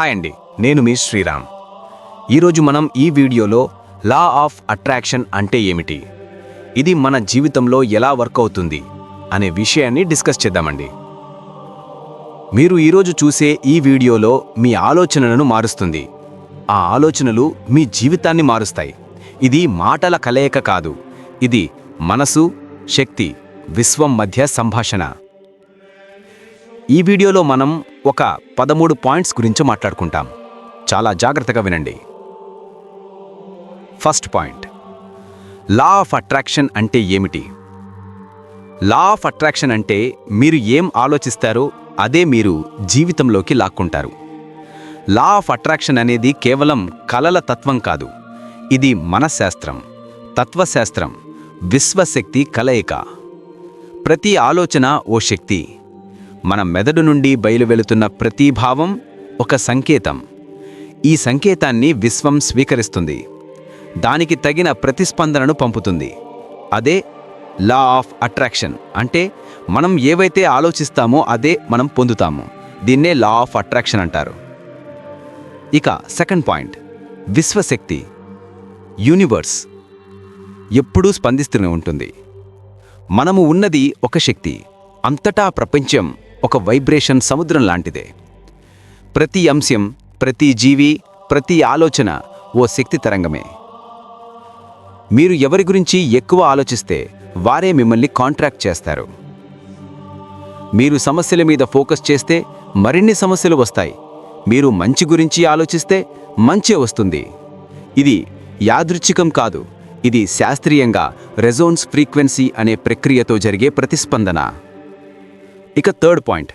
Hi అండి నేను మీ శ్రీరామ్. ఈరోజు మనం ఈ వీడియోలో లా ఆఫ్ అట్రాక్షన్ అంటే ఏమిటి? ఇది మన జీవితంలో ఎలా వర్క్ అవుతుంది? అనే విషయాన్ని డిస్కస్ చేద్దామండి. మీరు ఈరోజు చూసే ఈ వీడియోలో మీ ఆలోచనలను మారుస్తుంది. ఆ ఆలోచనలు మీ జీవితాన్ని మారుస్తాయి. ఇది మాటల కలయిక కాదు. ఇది మనసు శక్తి విశ్వం మధ్య సంభాషణ. ఈ వీడియోలో మనం ఒక పదమూడు పాయింట్స్ గురించి మాట్లాడుకుంటాం. చాలా జాగ్రత్తగా వినండి. First point. Law of attraction అంటే ఏమిటి? లా ఆఫ్ అట్రాక్షన్ అంటే మీరు ఏం ఆలోచిస్తారో అదే మీరు జీవితంలోకి లాక్కుంటారు. లా ఆఫ్ అట్రాక్షన్ అనేది కేవలం కలల తత్వం కాదు. ఇది మనశ్శాస్త్రం తత్వశాస్త్రం విశ్వశక్తి కలయిక. ప్రతి ఆలోచన ఓ శక్తి. మన మెదడు నుండి బయలువెళుతున్న ప్రతి భావం ఒక సంకేతం. ఈ సంకేతాన్ని విశ్వం స్వీకరిస్తుంది. దానికి తగిన ప్రతిస్పందనను పంపుతుంది. అదే లా ఆఫ్ అట్రాక్షన్ అంటే మనం ఏవైతే ఆలోచిస్తామో అదే మనం పొందుతాము. దీన్నే లా ఆఫ్ అట్రాక్షన్ అంటారు. ఇక సెకండ్ పాయింట్. విశ్వశక్తి. యూనివర్స్ ఎప్పుడూ స్పందిస్తూనే ఉంటుంది. మనము ఉన్నది ఒక శక్తి. అంతటా ప్రపంచం ఒక వైబ్రేషన్ సముద్రం లాంటిదే. ప్రతి అంశం ప్రతి జీవి ప్రతి ఆలోచన ఓ శక్తి తరంగమే. మీరు ఎవరి గురించి ఎక్కువ ఆలోచిస్తే వారే మిమ్మల్ని కాంట్రాక్ట్ చేస్తారు. మీరు సమస్యల మీద ఫోకస్ చేస్తే మరిన్ని సమస్యలు వస్తాయి. మీరు మంచి గురించి ఆలోచిస్తే మంచే వస్తుంది. ఇది యాదృచ్ఛికం కాదు ఇది శాస్త్రీయంగా రెజోన్స్ ఫ్రీక్వెన్సీ అనే ప్రక్రియతో జరిగే ప్రతిస్పందన. ఇక third point.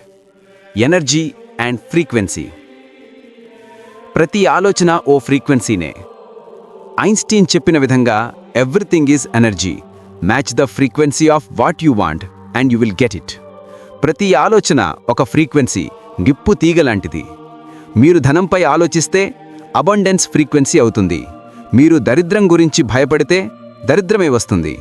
Energy and frequency. ప్రతి ఆలోచన ఓ ఫ్రీక్వెన్సీనే. ఐన్స్టీన్ చెప్పిన విధంగా everything is energy. Match the frequency of what you want and you will get it. ప్రతి ఆలోచన ఒక ఫ్రీక్వెన్సీ గిప్పు తీగలాంటిది మీరు ధనంపై ఆలోచిస్తే అబండెన్స్ ఫ్రీక్వెన్సీ అవుతుంది. మీరు దరిద్రం గురించి భయపడితే దరిద్రమే వస్తుంది.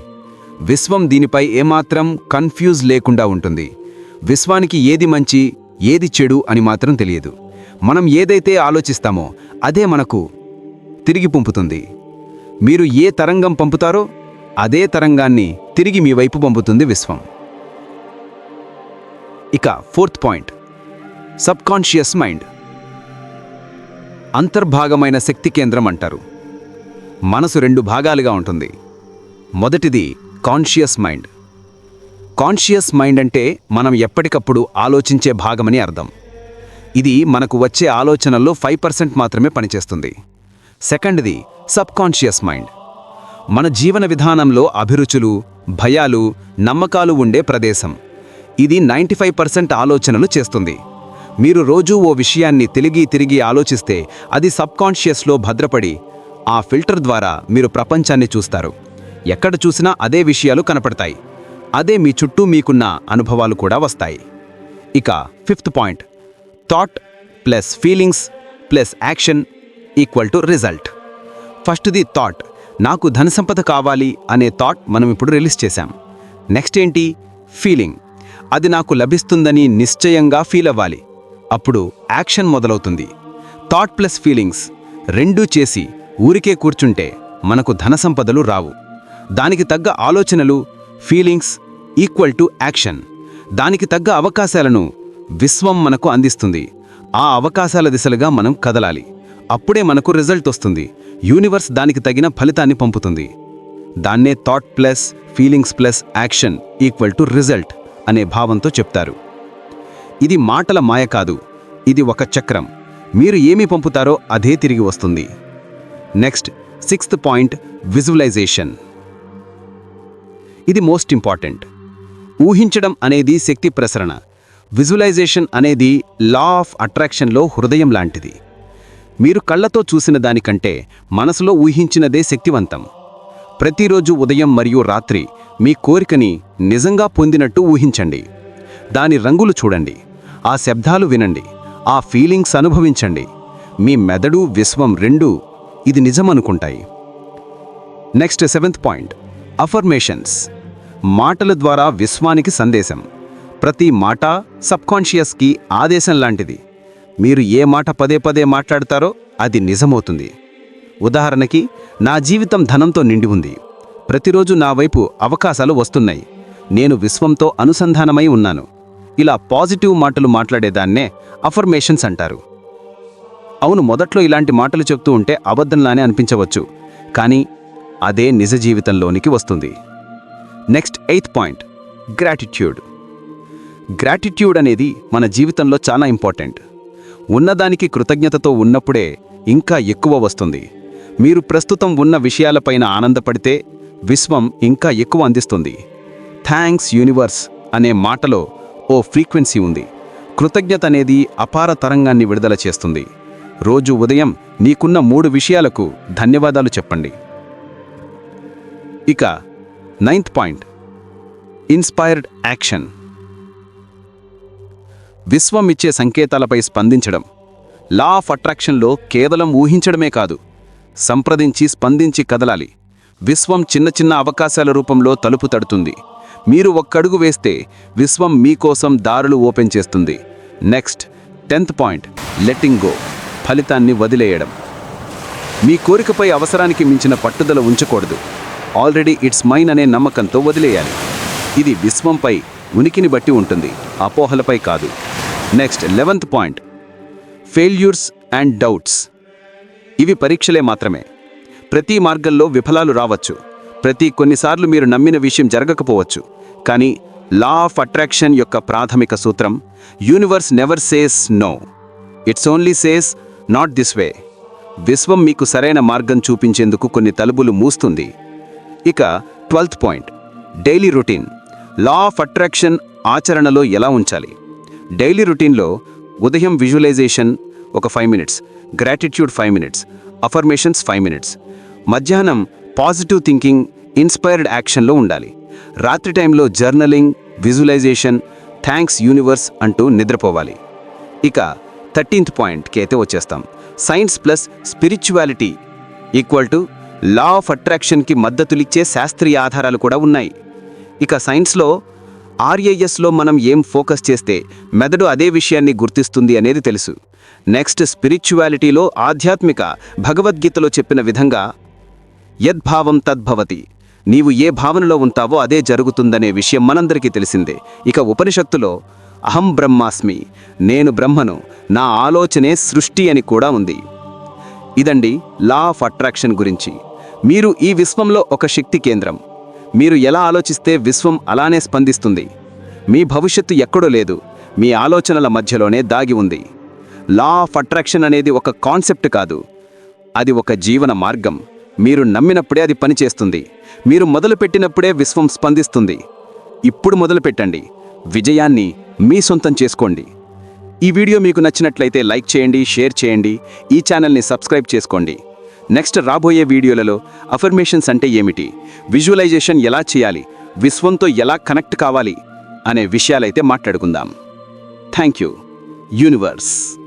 విశ్వం దీనిపై ఏమాత్రం కన్ఫ్యూజ్ లేకుండా ఉంటుంది. విశ్వానికి ఏది మంచి ఏది చెడు అని మాత్రం తెలియదు. మనం ఏదైతే ఆలోచిస్తామో అదే మనకు తిరిగి పంపుతుంది. మీరు ఏ తరంగం పంపుతారో అదే తరంగాన్ని తిరిగి మీ వైపు పంపుతుంది విశ్వం. ఇక ఫోర్త్ పాయింట్. Subconscious mind. అంతర్భాగమైన శక్తి కేంద్రం అంటారు. మనసు రెండు భాగాలుగా ఉంటుంది. మొదటిది కాన్షియస్ మైండ్. కాన్షియస్ మైండ్ అంటే మనం ఎప్పటికప్పుడు ఆలోచించే భాగమని అర్థం. ఇది మనకు వచ్చే ఆలోచనల్లో ఫైవ్ పర్సెంట్ మాత్రమే పనిచేస్తుంది. సెకండ్ది సబ్కాన్షియస్ మైండ్. మన జీవన విధానంలో అభిరుచులు భయాలు నమ్మకాలు ఉండే ప్రదేశం. ఇది నైంటీ ఫైవ్ పర్సెంట్ ఆలోచనలు చేస్తుంది. మీరు రోజూ ఓ విషయాన్ని తిరిగి తిరిగి ఆలోచిస్తే అది సబ్కాన్షియస్లో భద్రపడి ఆ ఫిల్టర్ ద్వారా మీరు ప్రపంచాన్ని చూస్తారు. ఎక్కడ చూసినా అదే విషయాలు కనపడతాయి. అదే మీ చుట్టూ మీకున్న అనుభవాలు కూడా వస్తాయి. ఇక fifth point. Thought plus feelings plus action equal to result. ఫస్ట్ది థాట్ నాకు ధనసంపద కావాలి అనే థాట్ మనం ఇప్పుడు రిలీజ్ చేశాం. నెక్స్ట్ ఏంటి? ఫీలింగ్. అది నాకు లభిస్తుందని నిశ్చయంగా ఫీల్ అవ్వాలి. అప్పుడు యాక్షన్ మొదలవుతుంది. థాట్ ప్లస్ ఫీలింగ్స్ రెండూ చేసి ఊరికే కూర్చుంటే మనకు ధనసంపదలు రావు. దానికి తగ్గ ఆలోచనలు ఫీలింగ్స్ ఈక్వల్ టు యాక్షన్ దానికి తగ్గ అవకాశాలను విశ్వం మనకు అందిస్తుంది. ఆ అవకాశాల దిశలుగా మనం కదలాలి. అప్పుడే మనకు రిజల్ట్ వస్తుంది. యూనివర్స్ దానికి తగిన ఫలితాన్ని పంపుతుంది. దాన్నే thought plus feelings plus action equal to result అనే భావంతో చెప్తారు. ఇది మాటల మాయ కాదు. ఇది ఒక చక్రం. మీరు ఏమి పంపుతారో అదే తిరిగి వస్తుంది. నెక్స్ట్ సిక్స్త్ పాయింట్ విజువలైజేషన్ ఇది మోస్ట్ ఇంపార్టెంట్ ఊహించడం అనేది శక్తి ప్రసరణ. విజువలైజేషన్ అనేది లా ఆఫ్ అట్రాక్షన్లో హృదయం లాంటిది. మీరు కళ్ళతో చూసిన దానికంటే మనసులో ఊహించినదే శక్తివంతం. ప్రతిరోజు ఉదయం మరియు రాత్రి మీ కోరికని నిజంగా పొందినట్టు ఊహించండి. దాని రంగులు చూడండి. ఆ శబ్దాలు వినండి. ఆ ఫీలింగ్స్ అనుభవించండి. మీ మెదడు విశ్వం రెండూ ఇది నిజమనుకుంటాయి. Next seventh point. అఫర్మేషన్స్. మాటల ద్వారా విశ్వానికి సందేశం. ప్రతి మాట సబ్కాన్షియస్కి ఆదేశం లాంటిది. మీరు ఏ మాట పదే పదే మాట్లాడతారో అది నిజమవుతుంది. ఉదాహరణకి నా జీవితం ధనంతో నిండి ఉంది. ప్రతిరోజు నా వైపు అవకాశాలు వస్తున్నాయి. నేను విశ్వంతో అనుసంధానమై ఉన్నాను. ఇలా పాజిటివ్ మాటలు మాట్లాడేదాన్నే అఫర్మేషన్స్ అంటారు. అవును మొదట్లో ఇలాంటి మాటలు చెప్తూ ఉంటే అబద్ధంలానే అనిపించవచ్చు. కానీ అదే నిజ జీవితంలోనికి వస్తుంది. Next eighth point gratitude gratitude అనేది మన జీవితంలో చాలా ఇంపార్టెంట్. ఉన్నదానికి కృతజ్ఞతతో ఉన్నప్పుడే ఇంకా ఎక్కువ వస్తుంది. మీరు ప్రస్తుతం ఉన్న విషయాలపైన ఆనందపడితే విశ్వం ఇంకా ఎక్కువ అందిస్తుంది. థ్యాంక్స్ యూనివర్స్ అనే మాటలో ఓ ఫ్రీక్వెన్సీ ఉంది. కృతజ్ఞత అనేది అపార తరంగాన్ని విడుదల చేస్తుంది. రోజు ఉదయం నీకున్న మూడు విషయాలకు ధన్యవాదాలు చెప్పండి. ఇక నైన్త్ పాయింట్ ఇన్స్పైర్డ్ యాక్షన్ విశ్వం ఇచ్చే సంకేతాలపై స్పందించడం. లా ఆఫ్ అట్రాక్షన్లో కేవలం ఊహించడమే కాదు. సంప్రదించి స్పందించి కదలాలి. విశ్వం చిన్న చిన్న అవకాశాల రూపంలో తలుపు తడుతుంది. మీరు ఒక్కడుగు వేస్తే విశ్వం మీకోసం దారులు ఓపెన్ చేస్తుంది. Next tenth point letting go ఫలితాన్ని వదిలేయడం. మీ కోరికపై అవసరానికి మించిన పట్టుదల ఉంచకూడదు. ఆల్రెడీ ఇట్స్ మైన్ అనే నమ్మకంతో వదిలేయాలి. ఇది విశ్వంపై ఉనికిని బట్టి ఉంటుంది అపోహలపై కాదు. Next eleventh point. Failures and doubts. ఇవి పరీక్షలే మాత్రమే. ప్రతి మార్గంలో విఫలాలు రావచ్చు. ప్రతి కొన్నిసార్లు మీరు నమ్మిన విషయం జరగకపోవచ్చు. కానీ లా ఆఫ్ అట్రాక్షన్ యొక్క ప్రాథమిక సూత్రం universe never says no. It's only says not this way. విశ్వం మీకు సరైన మార్గం చూపించేందుకు కొన్ని తలుపులు మూస్తుంది. ఇక twelfth point. Daily routine. Law of attraction ఆచరణలో ఎలా ఉంచాలి? డైలీ రొటీన్లో ఉదయం విజువలైజేషన్ ఒక five minutes gratitude five minutes affirmations five minutes. మధ్యాహ్నం పాజిటివ్ థింకింగ్ ఇన్స్పైర్డ్ యాక్షన్లో ఉండాలి. రాత్రి టైంలో జర్నలింగ్ విజువలైజేషన్ థ్యాంక్స్ యూనివర్స్ అంటూ నిద్రపోవాలి. ఇక థర్టీన్త్ పాయింట్కి అయితే వచ్చేస్తాం. Science plus spirituality equal to law of అట్రాక్షన్కి మద్దతులిచ్చే శాస్త్రీయ ఆధారాలు కూడా ఉన్నాయి. ఇక సైన్స్లో ఆర్ఏఎస్లో మనం ఏం ఫోకస్ చేస్తే మెదడు అదే విషయాన్ని గుర్తిస్తుంది అనేది తెలుసు. నెక్స్ట్ స్పిరిచువాలిటీలో ఆధ్యాత్మిక భగవద్గీతలో చెప్పిన విధంగా యద్భావం తద్భవతి నీవు ఏ భావనలో ఉంటావో అదే జరుగుతుందనే విషయం మనందరికీ తెలిసిందే. ఇక ఉపనిషత్తులో అహం బ్రహ్మాస్మి నేను బ్రహ్మను నా ఆలోచనే సృష్టి అని కూడా ఉంది. ఇదండి లా ఆఫ్ అట్రాక్షన్ గురించి. మీరు ఈ విశ్వంలో ఒక శక్తి కేంద్రం. మీరు ఎలా ఆలోచిస్తే విశ్వం అలానే స్పందిస్తుంది. మీ భవిష్యత్తు ఎక్కడో లేదు. మీ ఆలోచనల మధ్యలోనే దాగి ఉంది. లా ఆఫ్ అట్రాక్షన్ అనేది ఒక కాన్సెప్ట్ కాదు. అది ఒక జీవన మార్గం. మీరు నమ్మినప్పుడే అది పనిచేస్తుంది. మీరు మొదలుపెట్టినప్పుడే విశ్వం స్పందిస్తుంది. ఇప్పుడు మొదలుపెట్టండి. విజయాన్ని మీ సొంతం చేసుకోండి. ఈ వీడియో మీకు నచ్చినట్లయితే లైక్ చేయండి షేర్ చేయండి. ఈ ఛానల్ని సబ్స్క్రైబ్ చేసుకోండి. నెక్స్ట్ రాబోయే వీడియోలలో అఫర్మేషన్స్ అంటే ఏమిటి? విజువలైజేషన్ ఎలా చేయాలి? విశ్వంతో ఎలా కనెక్ట్ కావాలి? అనే విషయాలైతే మాట్లాడుకుందాం. Thank you universe